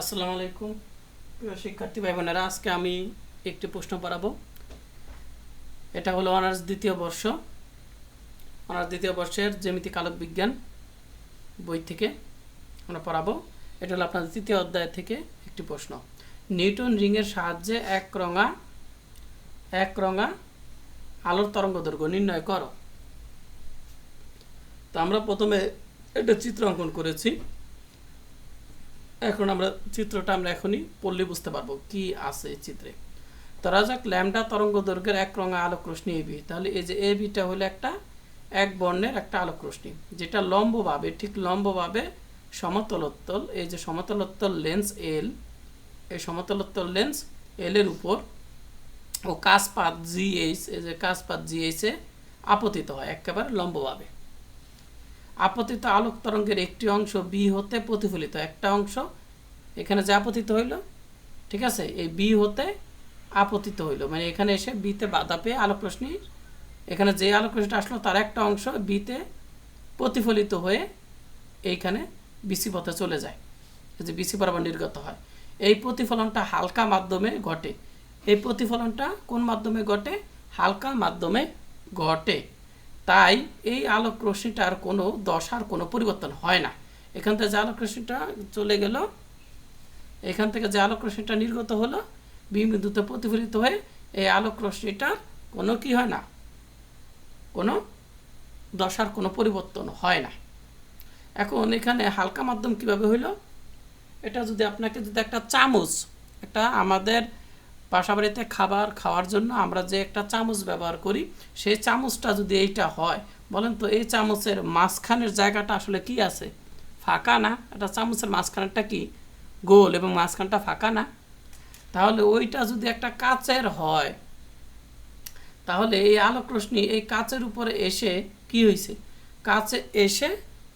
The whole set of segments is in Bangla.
আসসালামু আলাইকুম। প্রিয় শিক্ষার্থী ভাই বোনেরা আজকে আমি একটি প্রশ্ন পড়াবো। এটা হলো অনার্স দ্বিতীয় বর্ষ। অনার্স দ্বিতীয় বর্ষের জ্যামিতিক আলোক বিজ্ঞান বই থেকে আমরা পড়াবো। এটা হলো আপনার তৃতীয় অধ্যায় থেকে একটি প্রশ্ন। নিউটন রিংয়ের সাহায্যে এক রঙা এক রঙা আলোর তরঙ্গ দৈর্ঘ্য নির্ণয় করো। তো আমরা প্রথমে একটা চিত্র অঙ্কন করেছি। এখন আমরা চিত্রটা আমরা এখনই পড়লে বুঝতে পারব কি আছে চিত্রে। ধরা যাক, ল্যামডা তরঙ্গ দৈর্ঘ্যের এক রঙা আলোক রশ্মি এবি তাহলে এই যে এবিটা হলো একটা, এক বর্ণের একটা আলোক রশ্মি, যেটা লম্বভাবে, ঠিক লম্বভাবে সমতলোত্তল, এই যে সমতলোত্তল লেন্স এল এই সমতলোত্তল লেন্স এল এর উপর ও কাসপাত জিএইচ এই যে কাসপাত জিএইচে আপতিত হয়, একেবারে লম্বভাবে। আপতিত আলোক তরঙ্গের একটি অংশ বি হতে প্রতিফলিত, একটা অংশ এখানে যে আপতিত হইল, ঠিক আছে? এই বি হতে আপতিত হইল মানে এখানে এসে বিতে বাধা পেয়ে আলোক রশ্মি এখানে যে আলোক রশ্মিটা আসলো তার একটা অংশ বিতে প্রতিফলিত হয়ে এইখানে বিসি পথে চলে যায় যে বিসি বরাবর নির্গত হয়। এই প্রতিফলনটা হালকা মাধ্যমে ঘটে। এই প্রতিফলনটা কোন মাধ্যমে ঘটে? হালকা মাধ্যমে ঘটে। তাই এই আলোক রশ্মিটার কোনো দশার কোনো পরিবর্তন হয় না। এখান থেকে যে আলোক রশ্মিটা চলে গেল, এখান থেকে যে আলোক রশ্মিটা নির্গত হলো বিন্দুতে প্রতিফলিত হয়ে এই আলোক রশ্মিটার কোনো কি হয় না, কোনো দশার কোনো পরিবর্তন হয় না। এখন এখানে হালকা মাধ্যম কীভাবে হইল? এটা যদি আপনাকে যদি একটা চামচ, একটা আমাদের বাসাবাড়িতে খাবার খাওয়ার জন্য আমরা যে একটা চামচ ব্যবহার করি, সেই চামচটা যদি এইটা হয়, বলেন তো এই চামচের মাঝখানের জায়গাটা আসলে কি আছে? ফাঁকা না? একটা চামচের মাঝখানেরটা কি? গোল এবং মাঝখানটা ফাঁকা না? তাহলে ওইটা যদি একটা কাচের হয়, তাহলে এই আলোক রশ্মি এই কাচের উপরে এসে কি হয়েছে কাছে এসে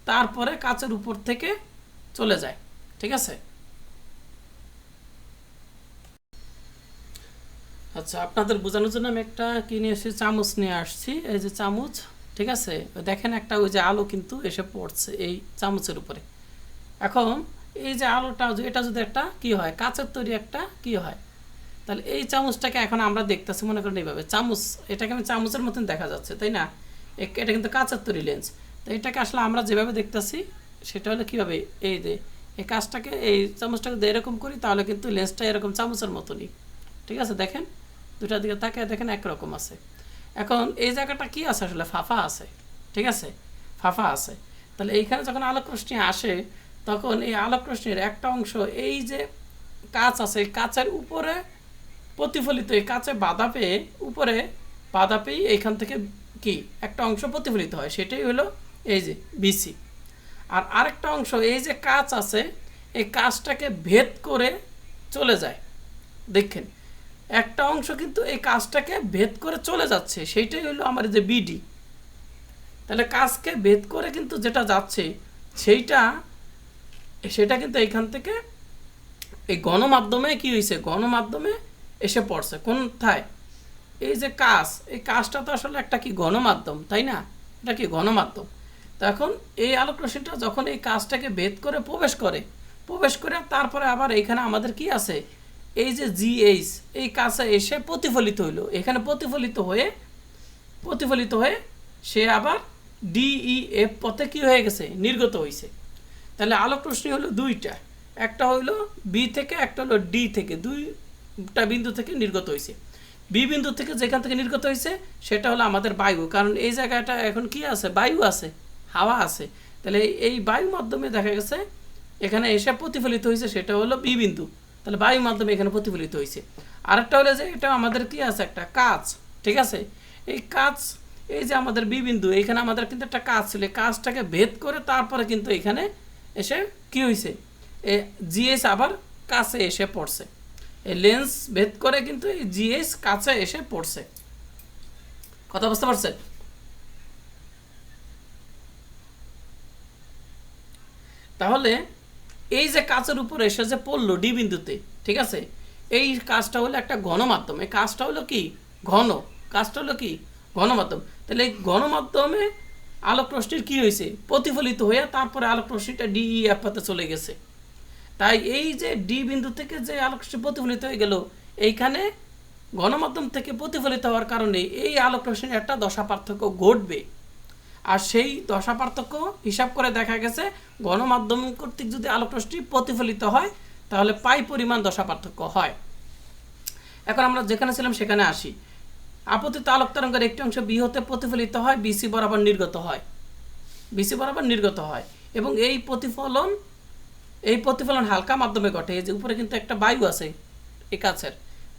তারপরে কাচের উপর থেকে চলে যায়, ঠিক আছে? আচ্ছা আপনাদের বোঝানোর জন্য আমি একটা কি নিয়ে এসেছি চামচ নিয়ে আসছি। এই যে চামচ, ঠিক আছে? দেখেন একটা ওই যে আলো কিন্তু এসে পড়ছে এই চামচের উপরে। এখন এই যে আলোটা, এটা যদি একটা কি হয়, কাঁচের তৈরি একটা কি হয়? তাহলে এই চামচটাকে এখন আমরা দেখতেছি, মনে করেন এইভাবে। চামচ, এটাকে আমি চামচের মতন দেখা যাচ্ছে, তাই না? এটা কিন্তু কাঁচের তৈরি লেন্স। তো এটাকে আসলে আমরা যেভাবে দেখতেছি, সেটা হলো কীভাবে? এই যে, এই কাজটাকে, এই চামচটাকে এরকম করি, তাহলে কিন্তু লেন্সটা এরকম চামচের মতনই। ঠিক আছে, দেখেন? দুটার দিকে তাকে দেখেন একরকম আছে। এখন এই জায়গাটা কি আছে? আসলে ফাফা আছে। ঠিক আছে? ফাফা আছে। তাহলে এইখানে যখন আলোক রশ্মি আসে, তখন এই আলোক রশ্মির একটা অংশ, এই যে কাচ আছে কাচের উপরে প্রতিফলিত, এই কাচে বাধা পেয়ে উপরে বাধা পেয়ে এইখান থেকে কি? একটা অংশ প্রতিফলিত হয়। সেটাই হলো এই যে বিসি। আর আরেকটা অংশ, এই যে কাচ আছে, এই কাজটাকে ভেদ করে চলে যায়। দেখেন একটা অংশ কিন্তু এই কাজটাকে ভেদ করে চলে যাচ্ছে, সেইটাই হলো আমার যে বিডি তাহলে কাজকে ভেদ করে কিন্তু যেটা যাচ্ছে, সেইটা, সেটা কিন্তু এইখান থেকে এই গণমাধ্যমে কি হয়েছে গণমাধ্যমে এসে পড়ছে। কোনথায়? এই যে কাজ, এই কাজটা তো আসলে একটা কি গণমাধ্যম, তাই না? এটা কি গণমাধ্যম? তো এখন এই আলোক রশ্মিটা যখন এই কাজটাকে ভেদ করে প্রবেশ করে প্রবেশ করে তারপরে আবার এইখানে আমাদের কি আছে? এই যে জিএইচ এই কাছে এসে প্রতিফলিত হইল। এখানে প্রতিফলিত হয়ে প্রতিফলিত হয়ে সে আবার ডিই এফ পথে কি হয়ে গেছে? নির্গত হয়েছে তাহলে আলোক রশ্মি হলো দুইটা। একটা হইল বি থেকে, একটা হলো ডি থেকে। দুইটা বিন্দু থেকে নির্গত হয়েছে বি বিন্দু থেকে যেখান থেকে নির্গত হয়েছে সেটা হলো আমাদের বায়ু। কারণ এই জায়গাটা এখন কি আছে? বায়ু আছে, হাওয়া আছে। তাহলে এই বায়ু মাধ্যমে দেখা গেছে, এখানে এসে প্রতিফলিত হয়েছে সেটা হলো বি বিন্দু। তাহলে বায়ু মাধ্যমে এখানে প্রতিফলিত হয়েছে। আরেকটা হলো যে এটা আমাদের কি আছে? একটা কাজ, ঠিক আছে? এই কাজ, এই যে আমাদের বিবিন্দু এখানে আমাদের কিন্তু একটা কাজ ছিল। এই কাজটাকে ভেদ করে তারপরে কিন্তু এখানে এসে কি হয়েছে এ জিএস আবার কাছে এসে পড়ছে। এই লেন্স ভেদ করে কিন্তু এই জিএস কাছে এসে পড়ছে। কথা বুঝতে পারছেন? তাহলে এই যে কাচের উপরে এসে যে পড়ল ডি বিন্দুতে, ঠিক আছে? এই কাজটা হলো একটা গণমাধ্যম। এই কাজটা হলো কি? ঘন। কাজটা হলো কি? গণমাধ্যম। তাহলে এই গণমাধ্যমে আলোক রশ্মির কি হয়েছে? প্রতিফলিত হয়ে তারপরে আলোক রশ্মিটা ডিই এফাতে চলে গেছে। তাই এই যে ডি বিন্দু থেকে যে আলোক রশ্মি প্রতিফলিত হয়ে গেল, এইখানে গণমাধ্যম থেকে প্রতিফলিত হওয়ার কারণে এই আলোক রশ্মির একটা দশা পার্থক্য ঘটবে। আর সেই দশা পার্থক্য হিসাব করে দেখা গেছে গণমাধ্যম কর্তৃক যদি আলোক রশ্মি প্রতিফলিত হয়, তাহলে পাই পরিমাণ দশা পার্থক্য হয়। এখন আমরা যেখানে ছিলাম সেখানে আসি। আপতিত আলোক তরঙ্গের একটি অংশ বি হতে প্রতিফলিত হয় বিসি বরাবর নির্গত হয়। বিসি বরাবর নির্গত হয়। এবং এই প্রতিফলন এই প্রতিফলন হালকা মাধ্যমে ঘটে। এই যে উপরে কিন্তু একটা বায়ু আছে এই কাছের।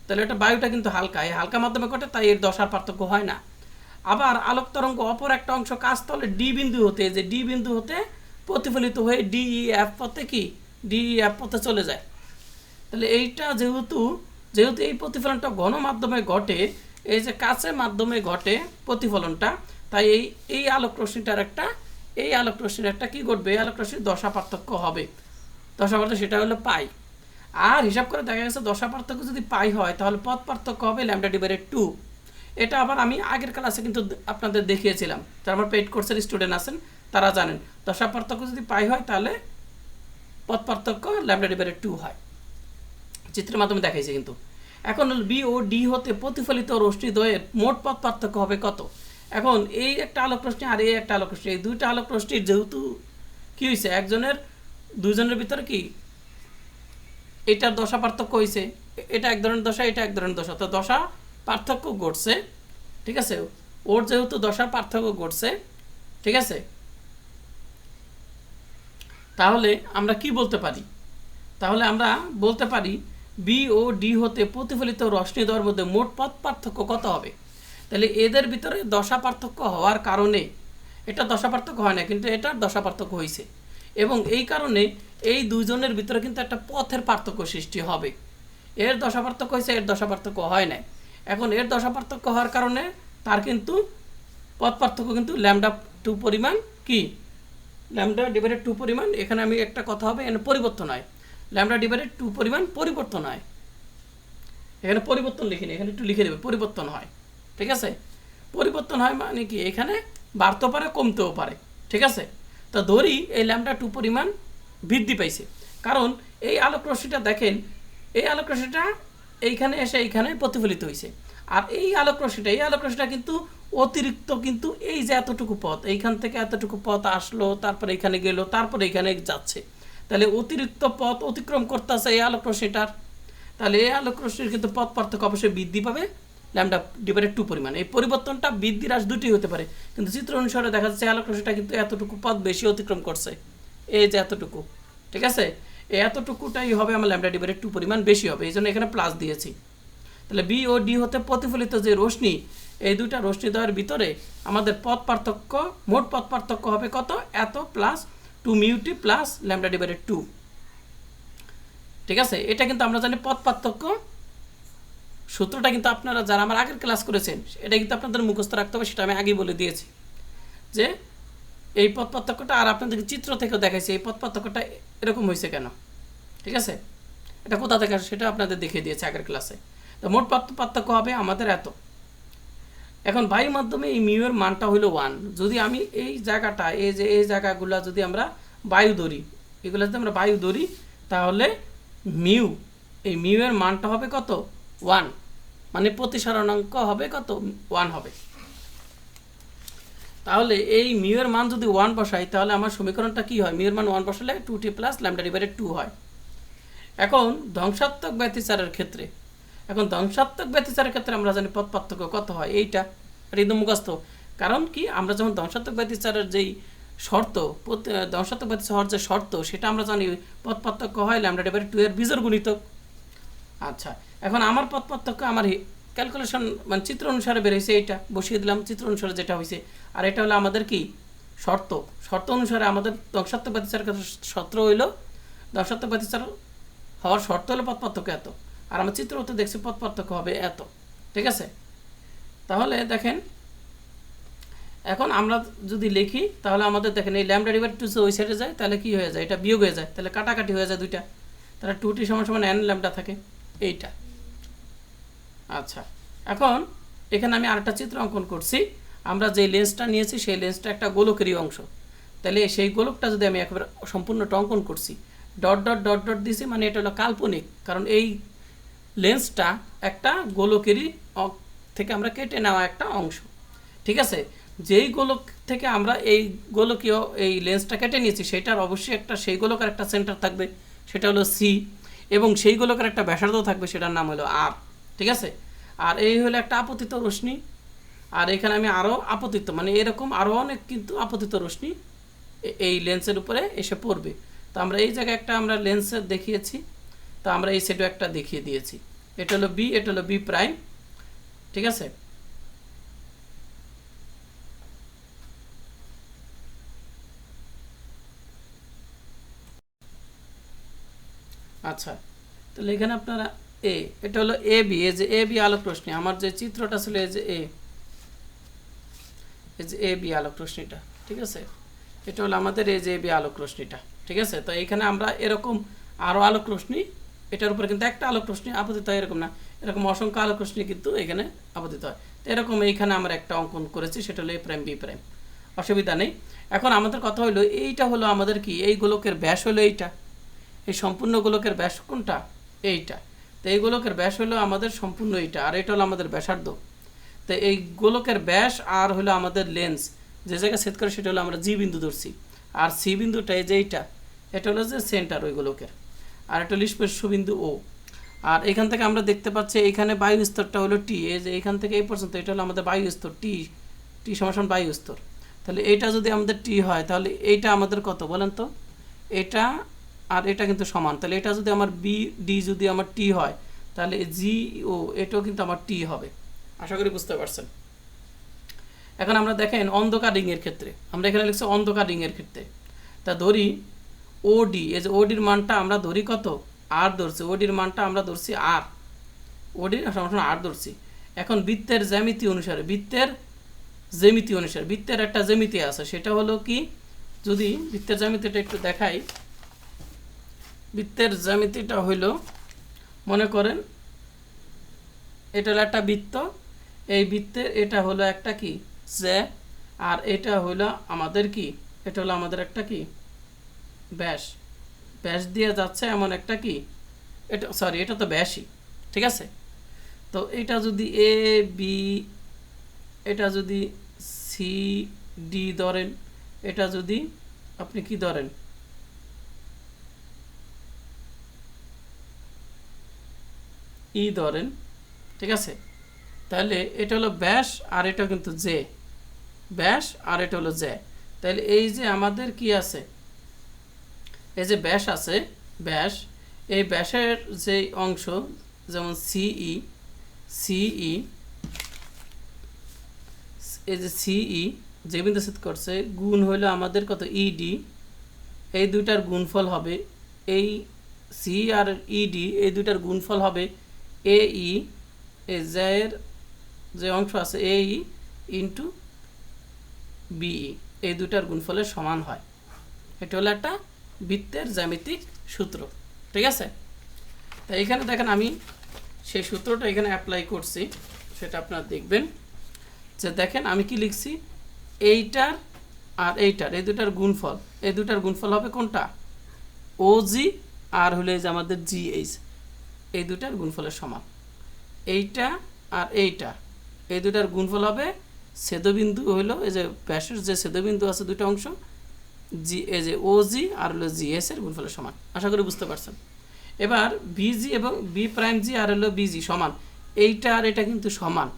তাহলে এটা বায়ুটা কিন্তু হালকা। এই হালকা মাধ্যমে ঘটে, তাই এর দশার পার্থক্য হয় না। আবার আলোক তরঙ্গ অপর একটা অংশ কাজ তলে ডি বিন্দু হতে যে ডি বিন্দু হতে প্রতিফলিত হয়ে ডি এফ পথে কি? ডি এফ পথে চলে যায়। তাহলে এইটা যেহেতু যেহেতু এই প্রতিফলনটা ঘন মাধ্যমে ঘটে, এই যে কাছের মাধ্যমে ঘটে প্রতিফলনটা, তাই এই এই আলোক রশ্মিটার একটা, এই আলোক রশ্মির একটা কী ঘটবে? এই আলোক রশ্মির দশা পার্থক্য হবে। দশা পার্থক্য সেটা হলো পাই। আর হিসাব করে দেখা গেছে দশা পার্থক্য যদি পাই হয়, তাহলে পথ পার্থক্য হবে ল্যামডা ডিভাইডেড টু। এটা আবার আমি আগের ক্লাসে কিন্তু আপনাদের দেখিয়েছিলাম। যারা আমার পেইড কোর্সের স্টুডেন্ট আছেন, তারা জানেন। দশা পার্থক্য যদি পাই হয়, তাহলে পথ পার্থক্য ল্যামডা টু হয়। চিত্রের মাধ্যমে দেখাইছে কিন্তু। এখন বি ও ডি হতে প্রতিফলিত রশ্মি দ্বয়ের মোট পথ পার্থক্য হবে কত? এখন এই একটা আলোক রশ্মি আর এই একটা আলোক রশ্মি। এই দুইটা আলোক রশ্মির যেহেতু কি হয়েছে একজনের দুজনের ভিতরে কি? এটার দশা পার্থক্য হয়েছে এটা এক ধরনের দশা, এটা এক ধরনের দশা। তো দশা পার্থক্য ঘটছে, ঠিক আছে? ওর যেহেতু দশার পার্থক্য ঘটছে, ঠিক আছে? তাহলে আমরা কি বলতে পারি? তাহলে আমরা বলতে পারি বি ও ডি হতে প্রতিফলিত রশ্মি দ্বয়ের মধ্যে মোট পথ পার্থক্য কত হবে? তাহলে এদের ভিতরে দশা পার্থক্য হওয়ার কারণে, এটা দশা পার্থক্য হয় না, কিন্তু এটার দশা পার্থক্য হয়েছে এবং এই কারণে এই দুজনের ভিতরে কিন্তু একটা পথের পার্থক্য সৃষ্টি হবে। এর দশা পার্থক্য হয়েছে এর দশা পার্থক্য হয় না এখন এর দশা পার্থক্য হওয়ার কারণে তার কিন্তু পথ পার্থক্য কিন্তু ল্যামডা টু পরিমাণ কি? ল্যামডা ডিভাইডেড টু পরিমাণ, এখানে আমি একটা কথা হবে, এখানে পরিবর্তন হয়। ল্যামডা ডিভাইডেড টু পরিমাণ পরিবর্তন হয়। এখানে পরিবর্তন লিখিনি, এখানে একটু লিখে দেবে, পরিবর্তন হয়। ঠিক আছে? পরিবর্তন হয় মানে কি? এখানে বাড়তেও পারে, কমতেও পারে। ঠিক আছে? তো ধরি এই ল্যামডা টু পরিমাণ বৃদ্ধি পাইছে। কারণ এই আলোক রশ্মিটা দেখেন, এই আলোক রশ্মিটা এইখানে এসে এইখানে প্রতিফলিত হয়েছে আর এই আলোক রশ্মিটা এই আলোক রশ্মিটা কিন্তু অতিরিক্ত কিন্তু এই যে এতটুকু পথ, এইখান থেকে এতটুকু পথ আসলো, তারপরে এখানে গেল, তারপরে এখানে যাচ্ছে। তাহলে অতিরিক্ত পথ অতিক্রম করতে আছে এই আলোক রশ্মিটার তাহলে এই আলোক রশ্মির কিন্তু পথ পার্থক্য অবশ্যই বৃদ্ধি পাবে, ল্যামডা ডিভাইডেড টু পরিমাণ। এই পরিবর্তনটা বৃদ্ধি হ্রাস দুটি হতে পারে, কিন্তু চিত্র অনুসারে দেখা যাচ্ছে এই আলোক রশ্মিটা কিন্তু এতটুকু পথ বেশি অতিক্রম করছে। এই যে এতটুকু, ঠিক আছে? এতটুকুটাই হবে আমার ল্যামডা ডিভাইডেড টু পরিমাণ বেশি হবে, এই জন্য এখানে প্লাস দিয়েছি। তাহলে বি ও ডি হতে প্রতিফলিত যে রশ্মি, এই দুইটা রশ্মি দেওয়ার ভিতরে আমাদের পথ পার্থক্য, মোট পথ পার্থক্য হবে কত? এত plus two mu t plus lambda divided two ঠিক আছে? এটা কিন্তু আমরা জানি পথ পার্থক্য। সূত্রটা কিন্তু আপনারা যারা আমার আগের ক্লাস করেছেন, এটা কিন্তু আপনাদের মুখস্থ রাখতে হবে, সেটা আমি আগেই বলে দিয়েছি। যে এই পথ পার্থক্যটা আর আপনাদেরকে চিত্র থেকেও দেখাইছি, এই পথ পার্থক্যটা এরকম হয়েছে কেন? ঠিক আছে? এটা কোথা থেকে সেটা আপনাদের দেখিয়ে দিয়েছে আগের ক্লাসে। তো মোট পার্থক্য হবে আমাদের এত। এখন বায়ু মাধ্যমে এই মিউয়ের মানটা হইল ওয়ান যদি আমি এই জায়গাটা, এই যে এই জায়গাগুলো যদি আমরা বায়ু ধরি, এগুলো যদি আমরা বায়ু ধরি, তাহলে মিউ এই মিউয়ের মানটা হবে কত? ওয়ান মানে প্রতিসরণাঙ্ক হবে কত? ওয়ান হবে। তাহলে এই মিউয়ের মান যদি ওয়ান বসাই, তাহলে আমার সমীকরণটা কি হয়? মিউয়ের মান ওয়ান বসালে two T plus lambda divided two হয়। এখন ধ্বংসাত্মক ব্যতিচারের ক্ষেত্রে, এখন ধ্বংসাত্মক ব্যতিচারের ক্ষেত্রে আমরা জানি পথ পার্থক্য কত হয়, এইটা এটা মুখস্থ কারণ কি? আমরা যেমন ধ্বংসাত্মক ব্যতিচারের যেই শর্ত ধ্বংসাত্মক ব্যতিচার হওয়ার যে শর্ত, সেটা আমরা জানি পথ পার্থক্য হয় ল্যামডা ডিভাইডেড টু এর বীজের গুণিতক। আচ্ছা এখন আমার পথ পার্থক্য, আমার ক্যালকুলেশন মানে চিত্র অনুসারে বেরিয়েছে এইটা, বসিয়ে দিলাম চিত্র অনুসারে যেটা হয়েছে আর এটা হলো আমাদের কি? শর্ত। শর্ত অনুসারে আমাদের ধ্বংসাত্মক ব্যতিচার শর্ত হইল, ধ্বংসাত্মক ব্যতিচার হওয়ার শর্ত হলো পথ পার্থক্য এত। আর আমার চিত্রতে দেখছি পথ পার্থক্য হবে এত। ঠিক আছে? তাহলে দেখেন, এখন আমরা যদি লিখি, তাহলে আমাদের দেখেন এই ল্যামডা ডিভাইড টু ওই সাইডে যায়, তাহলে কি হয়ে যায়? এটা বিয়োগ হয়ে যায়। তাহলে কাটাকাটি হয়ে যায় দুইটা। তাহলে টু টি সমান সমান এন ল্যামডা থাকে এইটা। আচ্ছা এখন এখানে আমি আরেকটা চিত্র অঙ্কন করছি। আমরা যে লেন্সটা নিয়েছি, সেই লেন্সটা একটা গোলকেরই অংশ। তাহলে সেই গোলকটা যদি আমি একেবারে সম্পূর্ণটা অঙ্কন করছি ডট ডট ডট ডট দিছি মানে এটা হলো কাল্পনিক। কারণ এই লেন্সটা একটা গোলকেরই থেকে আমরা কেটে নেওয়া একটা অংশ। ঠিক আছে? যেই গোলক থেকে আমরা এই গোলকীয় এই লেন্সটা কেটে নিয়েছি, সেটার অবশ্যই একটা, সেই গোলকের একটা সেন্টার থাকবে, সেটা হলো সি এবং সেই গোলকের একটা ব্যাসার্ধ থাকবে, সেটার নাম হলো আর ঠিক আছে? আর এই হলো একটা আপতিত রশ্মি। আর এখানে আমি আরও আপতিত মানে এরকম আরও অনেক কিন্তু আপতিত রশ্মি এই লেন্সের উপরে এসে পড়বে। তো আমরা এই জায়গায় একটা আমরা লেন্সের দেখিয়েছি, তো আমরা এই সেটও একটা দেখিয়ে দিয়েছি। এটা হলো বি এটা হলো বি প্রাইম ঠিক আছে? আচ্ছা তাহলে এখানে আপনারা এ এটা হলো এ বি এই যে এ বি আলোক রশ্মি আমার যে চিত্রটা ছিল এই যে এ এই যে এ বি আলোক রশ্মিটা ঠিক আছে? এটা হলো আমাদের এই যে এ বি আলোক রশ্মিটা ঠিক আছে? তো এখানে আমরা এরকম আরও আলোক রশ্মি এটার উপরে কিন্তু একটা আলোক রশ্মি আপতিত হয়, এরকম না। এরকম অসংখ্য আলোক রশ্মি কিন্তু এখানে আপতিত হয়। তো এরকম এইখানে আমরা একটা অঙ্কন করেছি, সেটা হলো এ প্রাইম, বি প্রাইম। অসুবিধা নেই। এখন আমাদের কথা হলো, এইটা হলো আমাদের কি? এই গোলকের ব্যাস হলো এইটা। এই সম্পূর্ণ গোলকের ব্যাস কোনটা? এইটা। তো এই গোলকের ব্যাস হলো আমাদের সম্পূর্ণ এইটা, আর এটা হলো আমাদের ব্যাসার্ধ। তো এই গোলকের ব্যাস আর হলো আমাদের লেন্স যে জায়গায় সেট করে, সেটা হলো আমরা জি বিন্দু ধরছি। আর সি বিন্দুটা এই যে এইটা। এটা হলো যে সেন্টার ওই গোলকের। আর এটা স্পর্শ ও। আর এখান থেকে আমরা দেখতে পাচ্ছি এইখানে বায়ু স্তরটা হলো টি এই যে এখান থেকে এই পর্যন্ত এটা হলো আমাদের বায়ু স্তর টি টি সমান বায়ু স্তর তাহলে এটা যদি আমাদের টি হয়, তাহলে এইটা আমাদের কত বলেন তো? এটা আর এটা কিন্তু সমান। তাহলে এটা যদি আমার বি ডি যদি আমার টি হয়, তাহলে জি ও এটাও কিন্তু আমার টি হবে। আশা করি বুঝতে পারছেন? এখন আমরা দেখেন অন্ধকার রিংয়ের ক্ষেত্রে। আমরা এখানে লিখছি অন্ধকার রিংয়ের ক্ষেত্রে। তা ধরি ওডি এই যে ওডির মানটা আমরা ধরি কত? আর ধরছি। ওডির মানটা আমরা ধরছি আর ওডির সমান আর ধরছি। এখন বৃত্তের জ্যামিতি অনুসারে, বৃত্তের জ্যামিতি অনুসারে, বৃত্তের একটা জ্যামিতি আছে, সেটা হলো কি? যদি বৃত্তের জ্যামিতিটা একটু দেখাই, বৃত্তের জ্যামিতিটা হইল, মনে করেন, এটা হলো একটা বৃত্ত, এই বৃত্তের এটা হলো একটা কি? যে আর এটা হলো আমাদের কি? এটা হলো আমাদের একটা কি? ব্যাস। ব্যাস দিয়ে যাচ্ছে এমন একটা কি? এটা সরি এটা তো ব্যাসই, ঠিক আছে? তো এটা যদি এ বি এটা যদি সি ডি ধরেন, এটা যদি আপনি কি ধরেন? ই ধরেন, ঠিক আছে? তাহলে এটা হলো ব্যাস আর এটা কিন্তু জে ব্যাস আর এটা হলো জে তাহলে এই যে আমাদের কি আছে? এই যে ব্যাস আছে, ব্যাস, এই ব্যাসের যে অংশ, যেমন সিই সিই এই যে সিই যে বিন্দু ছেদ করছে, গুণ হইল আমাদের কত? ইডি এই দুইটার গুণফল হবে এই সি আর ইডি এই দুইটার গুণফল হবে এ ই জের যে অংশ আছে, এ ই ইন্টু বিই এই দুইটার গুণফলের সমান হয়। এটা হলো একটা বৃত্তের জ্যামিতিক সূত্র, ঠিক আছে? তা এখানে দেখেন আমি সেই সূত্রটা এখানে অ্যাপ্লাই করছি, সেটা আপনারা দেখবেন যে দেখেন আমি কি লিখছি? এইটার আর এইটার, এই দুটার গুণফল, এই দুটার গুণফল হবে কোনটা? ও জি আর হলে যে আমাদের জি এইচ এই দুটার গুণফলের সমান। এইটা আর এইটা, এই দুটার গুণফল হবে ছেদবিন্দু হলো এই যে ব্যাসের যে ছেদবিন্দু আছে দুটো অংশ জি এই যে ও জি আর হলো জি, এস এর গুণফলের সমান। আশা করি বুঝতে পারছেন। এবার বিজি এবং বি প্রাইম জি আর হলো বিজি সমান। এইটা আর এটা কিন্তু সমান।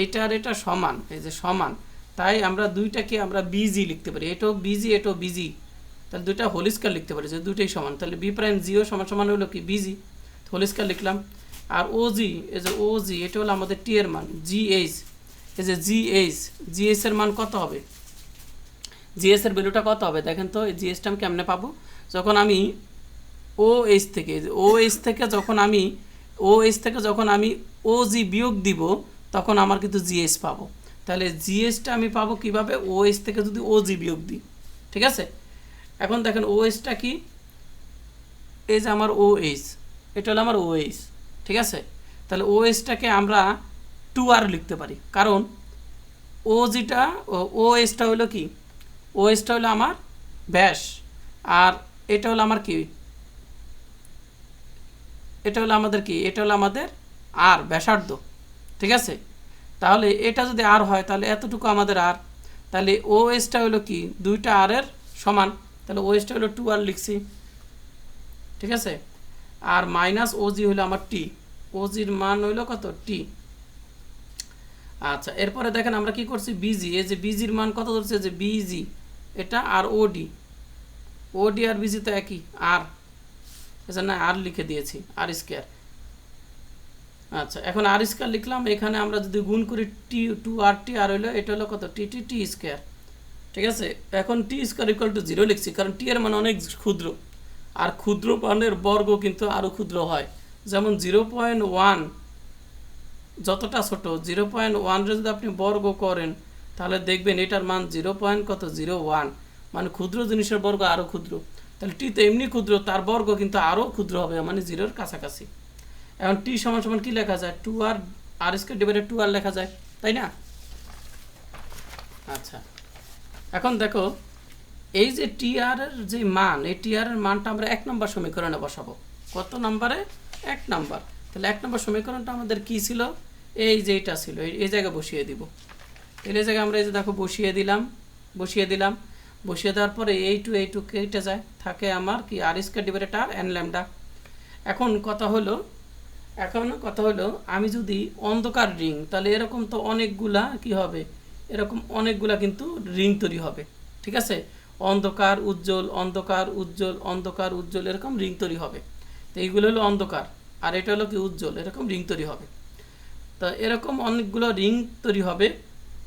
এইটা আর এটা সমান, এই যে সমান। তাই আমরা দুইটাকে আমরা বিজি লিখতে পারি। এটাও বিজি এটাও বিজি তাহলে দুইটা হোলিস্কার লিখতে পারি যে দুইটাই সমান। তাহলে বি প্রাইম জিও সমান সমান হলো কি? বিজি হোলিস্কার লিখলাম। আর ও জি, এই যে ও জি, এটা হলো আমাদের টি এর মান, জি এইচ। এই যে জি এইচ জি এইচ এর মান কত হবে? জিএস এর ভ্যালুটা কত হবে? দেখেন তো জিএসটা আমি কেমনে পাবো? যখন আমি ও এইচ থেকে ও এইচ থেকে যখন আমি ও এইচ থেকে যখন আমি ও জি বিয়োগ দিব, তখন আমার কিন্তু জিএস পাবো। তাহলে জিএসটা আমি পাবো কীভাবে? ও এইচ থেকে যদি ও জি বিয়োগ দিই, ঠিক আছে? এখন দেখেন ও এইচটা কি? এই যে আমার ও এইচ এটা হলো আমার ও এইচ ঠিক আছে? তাহলে ও এইচটাকে আমরা টু আর লিখতে পারি। কারণ ও জিটা ও এইচটা হলো কি? ও এইচটা হলো আমার ব্যাস। আর এটা হলো আমার কি? এটা হলো আমাদের কি? এটা হলো আমাদের আর, ব্যাসার্ধ। ঠিক আছে? তাহলে এটা যদি আর হয়, তাহলে এতটুকু আমাদের আর। তাহলে ও এসটা হলো কি? দুইটা আর এর সমান। তাহলে ও এসটা হলো টু আর লিখছি। ঠিক আছে? আর মাইনাস ও জি হলো আমার টি ও জির মান হইল কত? টি আচ্ছা এরপরে দেখেন আমরা কি করছি? বিজি এই যে বিজির মান কত ধরছে? যে বিজি এটা আর ওডি ওডি আর বিজি তো একই আর এজন্য আর লিখে দিয়েছি আর স্কোয়ার আচ্ছা এখন আর স্কোয়ার লিখলাম, এখানে আমরা যদি গুণ করি টি টু আর টি আর হইল, এটা হলো কত? টি টি টি স্কোয়ার ঠিক আছে? এখন T square equal to zero লিখছি, কারণ টি এর মান অনেক ক্ষুদ্র, আর ক্ষুদ্র মানের বর্গ কিন্তু আরও ক্ষুদ্র হয়। যেমন জিরো পয়েন্ট ওয়ান যতটা ছোটো জিরো পয়েন্ট ওয়ানরে যদি আপনি বর্গ করেন তাহলে দেখবেন এটার মান জিরো পয়েন্ট কত? Zero one. মানে ক্ষুদ্র জিনিসের বর্গ আরও ক্ষুদ্র। তাহলে টি তো এমনি ক্ষুদ্র, তার বর্গ কিন্তু আরও ক্ষুদ্র হবে মানে জিরোর কাছাকাছি। এখন টি সমান সমান কী লেখা যায়? Two R R square divided two R লেখা যায়, তাই না? আচ্ছা। এখন দেখো, এই যে টি আর এর যে মান, এই টি আর এর মানটা আমরা এক নম্বর সমীকরণে বসাবো। কত নম্বরে? এক নম্বর। তাহলে এক নম্বর সমীকরণটা আমাদের কি ছিল? এই যে এটা ছিল এই- জায়গায় বসিয়ে দিব। তাহলে জায়গায় আমরা এই যে দেখো বসিয়ে দিলাম বসিয়ে দিলাম। বসিয়ে দেওয়ার পরে এই টু এই টু কেটে যায়। থাকে আমার কি R square divided R N lambda. এখন কথা হলো, এখন কথা হলো আমি যদি অন্ধকার রিং, তাহলে এরকম তো অনেকগুলা কি হবে? এরকম অনেকগুলা কিন্তু রিং তৈরি হবে। ঠিক আছে? অন্ধকার, উজ্জ্বল অন্ধকার উজ্জ্বল অন্ধকার, উজ্জ্বল, এরকম রিং তৈরি হবে। তো এইগুলো হলো অন্ধকার, আর এটা হলো কি উজ্জ্বল, এরকম রিং তৈরি হবে। তো এরকম অনেকগুলো রিং তৈরি হবে।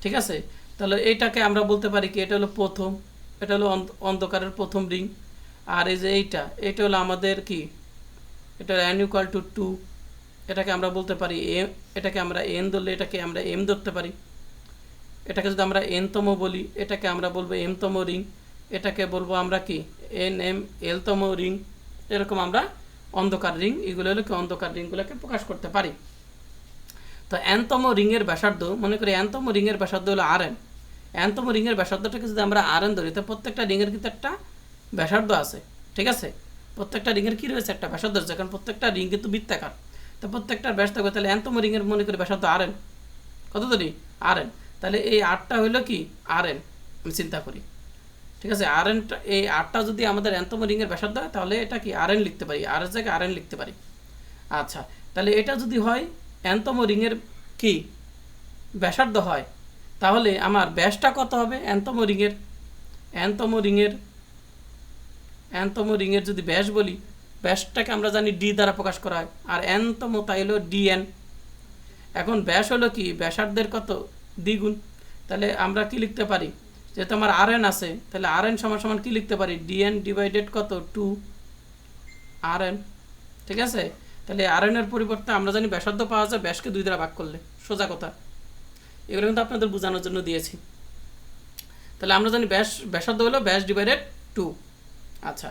ঠিক আছে? তাহলে এটাকে আমরা বলতে পারি কি, এটা হলো প্রথম, এটা হলো অন্ধ- অন্ধকারের প্রথম রিং। আর এই যে এইটা, এটা হলো আমাদের কি? এটা এন টু টু এটাকে আমরা বলতে পারি এ এটাকে আমরা এন ধরলে এটাকে আমরা এম ধরতে পারি। এটাকে যদি আমরা এনতম বলি, এটাকে আমরা বলব এমতম রিং। এটাকে বলব আমরা কি? এন এম এলতম রিং। এরকম আমরা অন্ধকার রিং, এগুলো হলো কি অন্ধকার রিংগুলোকে প্রকাশ করতে পারি। তো এনতম রিংয়ের ব্যাসার্ধ, মনে করি এনতম রিংয়ের ব্যাসার্ধ হলো আর এন এনতম রিংয়ের ব্যাসার্ধটাকে যদি আমরা আর এন ধরি, তো প্রত্যেকটা রিংয়ের কিন্তু একটা ব্যাসার্ধ আছে, ঠিক আছে? প্রত্যেকটা রিংয়ের কী রয়েছে একটা ব্যাসার্ধ রয়েছে, কারণ প্রত্যেকটা রিং কিন্তু বৃত্তাকার। তো প্রত্যেকটার ব্যাস থাকবে, তাহলে এনতম রিংয়ের মনে করি ব্যাসার্ধ আর এন কত ধরি? আর এন তাহলে এই আটটা হইল কি? আর এন আমি চিন্তা করি। ঠিক আছে? আর এনটা এই আটটা যদি আমাদের এনতম রিংয়ের ব্যাসার্ধ হয়, তাহলে এটা কি? আর এন লিখতে পারি। আর এর জায়গায় আর এন লিখতে পারি। আচ্ছা তাহলে এটা যদি হয় এনতম রিংয়ের কি ব্যাসার্ধ হয়? তাহলে আমার ব্যাসটা কত হবে? এনতম রিংয়ের এনতম রিংয়ের এনতম রিংয়ের যদি ব্যাস বলি, ব্যাসটাকে আমরা জানি ডি দ্বারা প্রকাশ করা হয়। আর এনতম তাই হলো ডিএন এখন ব্যাস হলো কি? ব্যাসার্ধের কত? দ্বিগুণ। তাহলে আমরা কি লিখতে পারি? যেহেতু আমার আর এন আছে, তাহলে আর এন সমান সমান কি লিখতে পারি? ডিএন ডিভাইডেড কত? টু আর এন ঠিক আছে? তাহলে আর এর পরিবর্তে আমরা জানি ব্যাসার্ধ পাওয়া যায় ব্যাসকে দুই দ্বারা ভাগ করলে। সোজা কথা। এগুলো কিন্তু আপনাদের বোঝানোর জন্য দিয়েছি। তাহলে আমরা জানি ব্যাস, ব্যাসার্ধ হলো ব্যাস ডিভাইডেড টু আচ্ছা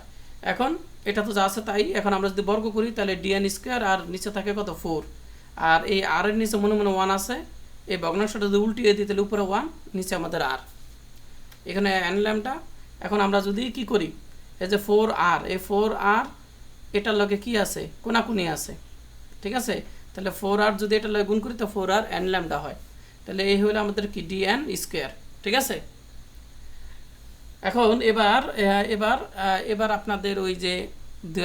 এখন এটা তো যা আছে তাই। এখন আমরা যদি বর্গ করি, তাহলে ডিএন স্কোয়ার আর নিচে থাকে কত? ফোর আর এই আর এর নিচে মনে মনে ওয়ান আছে। এই ভগ্নাংশটা যদি উল্টিয়ে দিই, তাহলে উপরে ওয়ান নিচে আমাদের আর এখানে এন ল্যামটা এখন আমরা যদি কি করি? এই যে ফোর আর এই ফোর আর এটার লগে কি আছে? কোনাকুনি আছে। ঠিক আছে? তাহলে ফোর আর যদি এটার লগে গুণ করি, তো ফোর আর এন ল্যামডা হয়। তাহলে এই হলো আমাদের কি? ডি এন স্কোয়ার ঠিক আছে? এখন এবার এবার এবার আপনাদের ওই যে দুই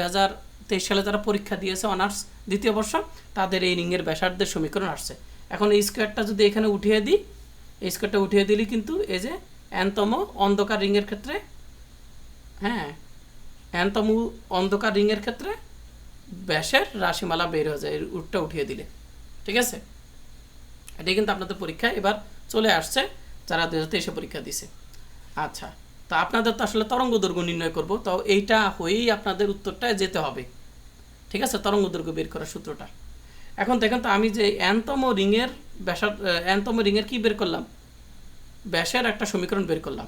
তেইশ সালে যারা পরীক্ষা দিয়েছে অনার্স, দ্বিতীয় বর্ষ, তাদের এই রিংয়ের ব্যাসার্ধের সমীকরণ আসছে। এখন এই স্কোয়ারটা যদি এখানে উঠিয়ে দিই, এই স্কোয়ারটা উঠিয়ে দিলে কিন্তু এই যে এনতম অন্ধকার রিংয়ের ক্ষেত্রে হ্যাঁ এনতম অন্ধকার রিংয়ের ক্ষেত্রে ব্যাসের রাশিমালা বের হয়ে যায়, উটটা উঠিয়ে দিলে। ঠিক আছে? এটাই কিন্তু আপনাদের পরীক্ষায় এবার চলে আসছে যারা দু হাজার পরীক্ষা দিছে। আচ্ছা তো আপনাদের তো আসলে তরঙ্গ দৈর্ঘ্য নির্ণয় করব। তো এইটা হয়েই আপনাদের উত্তরটায় যেতে হবে। ঠিক আছে? তরঙ্গ দৈর্ঘ্য বের করার সূত্রটা। এখন দেখেন তো, আমি যে এনতম রিংয়ের ব্যাসার এনতম রিংয়ের কি বের করলাম? ব্যাসের একটা সমীকরণ বের করলাম।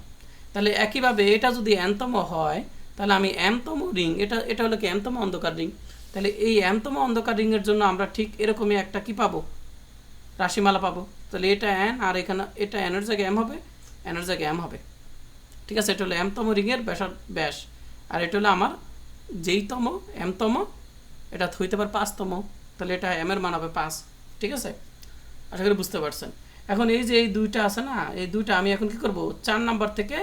তাহলে একইভাবে এটা যদি এনতম হয় তাহলে আমি এমতম রিং, এটা এটা হলো কি এমতম অন্ধকার রিং? তাহলে এই এমতম অন্ধকার রিংয়ের জন্য আমরা ঠিক এরকমই একটা কি পাবো? রাশিমালা পাবো। তাহলে এটা এন আর এখানে, এটা এনের জায়গায় এম হবে এনের জায়গায় এম হবে। ঠিক আছে, এটা হলো এমতম রিংয়ের ব্যাসার ব্যাস। আর এটা হলো আমার যেইতম, এমতম, এটা হইতে পারে পাঁচতম। তাহলে এটা এম এর মান হবে পাঁচ। ঠিক আছে? আশা করি বুঝতে পারছেন। এখন এই যে এই দুইটা আছে না, এই দুইটা আমি এখন কি করব? চার নাম্বার থেকে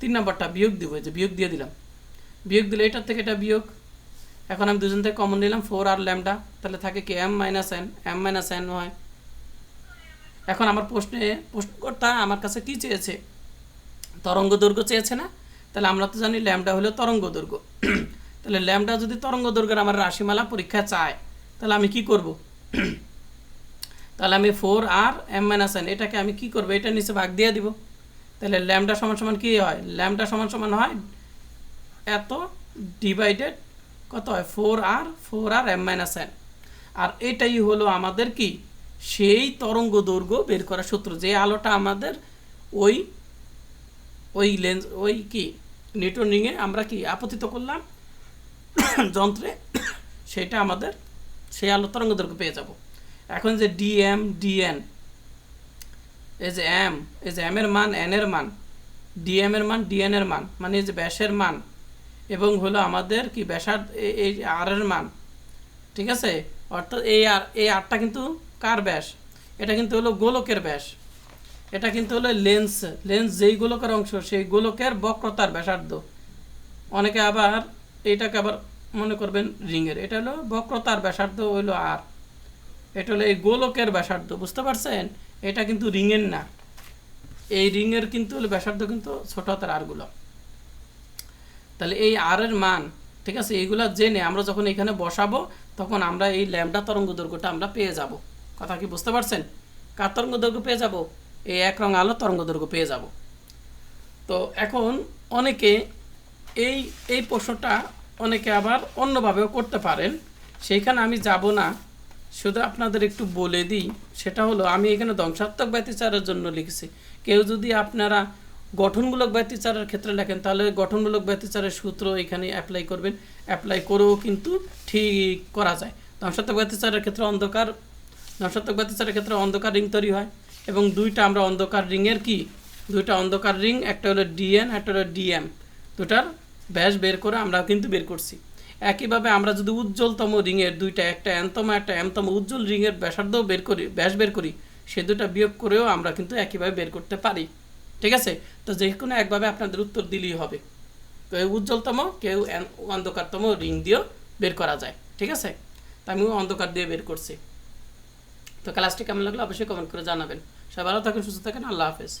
তিন নাম্বারটা বিয়োগ দিব যে বিয়োগ দিয়ে দিলাম। বিয়োগ দিলে এটার থেকে এটা বিয়োগ। এখন আমি দুজন থেকে কমন নিলাম ফোর আর ল্যামডা তাহলে থাকে কি M minus N M minus N হয়। এখন আমার প্রশ্নে, প্রশ্নকর্তা আমার কাছে কি চেয়েছে? তরঙ্গ দৈর্ঘ্য চেয়েছে না? তাহলে আমরা তো জানি ল্যামডা হলো তরঙ্গ দৈর্ঘ্য। তাহলে ল্যামডা যদি তরঙ্গ দৈর্ঘ্যের আমার রাশিমালা পরীক্ষা চায়, তাহলে আমি কি করব? তাহলে আমি four R M minus N এটাকে আমি কি করব? এটা নিচে ভাগ দিয়ে দিব। তাহলে ল্যামডা সমান সমান কী হয়? ল্যামডা সমান সমান হয় এত ডিভাইডেড কত হয়? Four R four R M minus N R এটাই হলো আমাদের কি? সেই তরঙ্গ দৈর্ঘ্য বের করার সূত্র। যে আলোটা আমাদের ওই ওই লেন্স ওই কি? রিংয়ে আমরা কি আপতিত করলাম? যন্ত্রে সেটা আমাদের সেই আলো তরঙ্গ দৈর্ঘ্য পেয়ে যাব। এখন যে ডিএম ডিএন এই যে এম এই যে এম এর মান এন এর মান ডিএম এর মান ডিএন এর মান মানে এই যে ব্যাসের মান এবং হলো আমাদের কি ব্যাসার এই আর এর মান, ঠিক আছে? অর্থাৎ এই আর এই আরটা কিন্তু কার ব্যাস? এটা কিন্তু হলো গোলকের ব্যাস। এটা কিন্তু হলো লেন্স লেন্স যেই গোলকের অংশ, সেই গোলকের বক্রতার ব্যাসার্ধ। অনেকে আবার এইটাকে আবার মনে করবেন রিংয়ের। এটা হলো বক্রতার ব্যাসার্ধ হইল আর এটা হলো এই গোলকের ব্যাসার্ধ, বুঝতে পারছেন? এটা কিন্তু রিংয়ের না। এই রিংয়ের কিন্তু হলো ব্যাসার্ধ কিন্তু ছোট হাতের আরগুলো তাহলে এই আর এর মান, ঠিক আছে? এইগুলা জেনে আমরা যখন এখানে বসাবো, তখন আমরা এই ল্যামডা তরঙ্গ দৈর্ঘ্যটা আমরা পেয়ে যাব। কথা কি বুঝতে পারছেন? কার তরঙ্গ দৈর্ঘ্য পেয়ে যাব? এই এক রং আলো তরঙ্গ দৈর্ঘ্য পেয়ে যাব। তো এখন অনেকে এই এই প্রশ্নটা অনেকে আবার অন্যভাবেও করতে পারেন। সেইখানে আমি যাব না। শুধু আপনাদের একটু বলে দিই, সেটা হলো আমি এখানে ধ্বংসাত্মক ব্যতিচারের জন্য লিখেছি। কেউ যদি আপনারা গঠনমূলক ব্যতিচারের ক্ষেত্রে লেখেন, তাহলে গঠনমূলক ব্যতিচারের সূত্র এখানে অ্যাপ্লাই করবেন। অ্যাপ্লাই করেও কিন্তু ঠিক করা যায়। ধ্বংসাত্মক ব্যতিচারের ক্ষেত্রে অন্ধকার, ধ্বংসাত্মক ব্যতিচারের ক্ষেত্রে অন্ধকার রিং তৈরি হয়। এবং দুইটা আমরা অন্ধকার রিংয়ের কি? দুইটা অন্ধকার রিং একটা হলো ডিএন একটা হলো ডিএম দুটার ব্যাস বের করে আমরা কিন্তু বের করছি। একইভাবে আমরা যদি উজ্জ্বলতম রিংয়ের দুইটা, একটা এনতম একটা এমতম উজ্জ্বল রিংয়ের ব্যাসার্ধ বের করি, ব্যাস বের করি, সে দুটা বিয়োগ করেও আমরা কিন্তু একইভাবে বের করতে পারি। ঠিক আছে? তো যে কোনো একভাবে আপনাদের উত্তর দিলেই হবে। কেউ উজ্জ্বলতম, কেউ অন্ধকারতম রিং দিয়েও বের করা যায়। ঠিক আছে? তা আমি অন্ধকার দিয়ে বের করছি। তো ক্লাসটি কেমন লাগল অবশ্যই কমেন্ট করে জানাবেন। সবাই ভালো থাকেন, সুস্থ থাকেন, আল্লাহ হাফেজ।